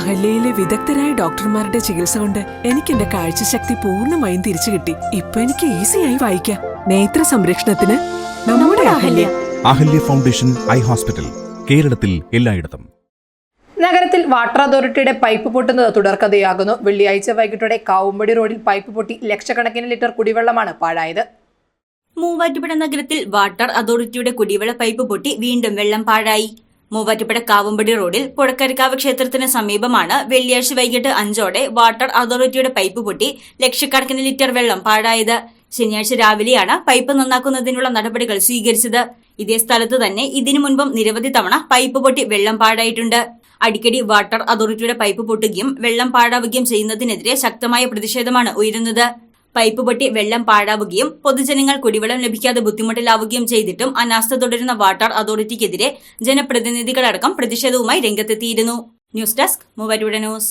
അഹല്യയിലെ വിദഗ്ധരായ ഡോക്ടർമാരുടെ ചികിത്സ കൊണ്ട് എനിക്ക് എന്റെ കാഴ്ചശക്തി പൂർണമായും തിരിച്ചു കിട്ടി. ഇപ്പൊ എനിക്ക് ഈസിയായി വായിക്കാം. നേത്ര സംരക്ഷണത്തിന് നമ്മുടെ Ahalya. Ahalya foundation eye hospital കേരളത്തിൽ എല്ലായിടത്തും. നഗരത്തിൽ വാട്ടർ അതോറിറ്റിയുടെ പൈപ്പ് പൊട്ടുന്നത് തുടർക്കഥയാകുന്നു. വെള്ളിയാഴ്ച വൈകിട്ടോടെ കാവുമ്പടി റോഡിൽ പൈപ്പ് പൊട്ടി ലക്ഷക്കണക്കിന് ലിറ്റർ കുടിവെള്ളമാണ് പാഴായത്. മൂവാറ്റുപുഴ നഗരത്തിൽ വാട്ടർ അതോറിറ്റിയുടെ കുടിവെള്ള പൈപ്പ് പൊട്ടി വീണ്ടും വെള്ളം പാഴായി. മൂവാറ്റുപുഴ കാവുംപടി റോഡിൽ പുഴക്കരക്കാവ് ക്ഷേത്രത്തിന് സമീപമാണ് വെള്ളിയാഴ്ച വൈകിട്ട് അഞ്ചോടെ വാട്ടർ അതോറിറ്റിയുടെ പൈപ്പ് പൊട്ടി ലക്ഷക്കണക്കിന് ലിറ്റർ വെള്ളം പാഴായത്. ശനിയാഴ്ച രാവിലെയാണ് പൈപ്പ് നന്നാക്കുന്നതിനുള്ള നടപടികൾ സ്വീകരിച്ചത്. ഇതേ സ്ഥലത്ത് തന്നെ ഇതിനു മുൻപും നിരവധി തവണ പൈപ്പ് പൊട്ടി വെള്ളം പാഴായിട്ടുണ്ട്. അടിക്കടി വാട്ടർ അതോറിറ്റിയുടെ പൈപ്പ് പൊട്ടുകയും വെള്ളം പാഴാവുകയും ചെയ്യുന്നതിനെതിരെ ശക്തമായ പ്രതിഷേധമാണ് ഉയരുന്നത്. പൈപ്പ് പൊട്ടി വെള്ളം പാഴാവുകയും പൊതുജനങ്ങൾ കുടിവെള്ളം ലഭിക്കാതെ ബുദ്ധിമുട്ടിലാവുകയും ചെയ്തിട്ടും അനാസ്ഥ തുടരുന്ന വാട്ടർ അതോറിറ്റിക്കെതിരെ ജനപ്രതിനിധികളടക്കം പ്രതിഷേധവുമായി രംഗത്തെത്തിയിരുന്നു. ന്യൂസ് ഡെസ്ക് മൂവരുടെ ന്യൂസ്.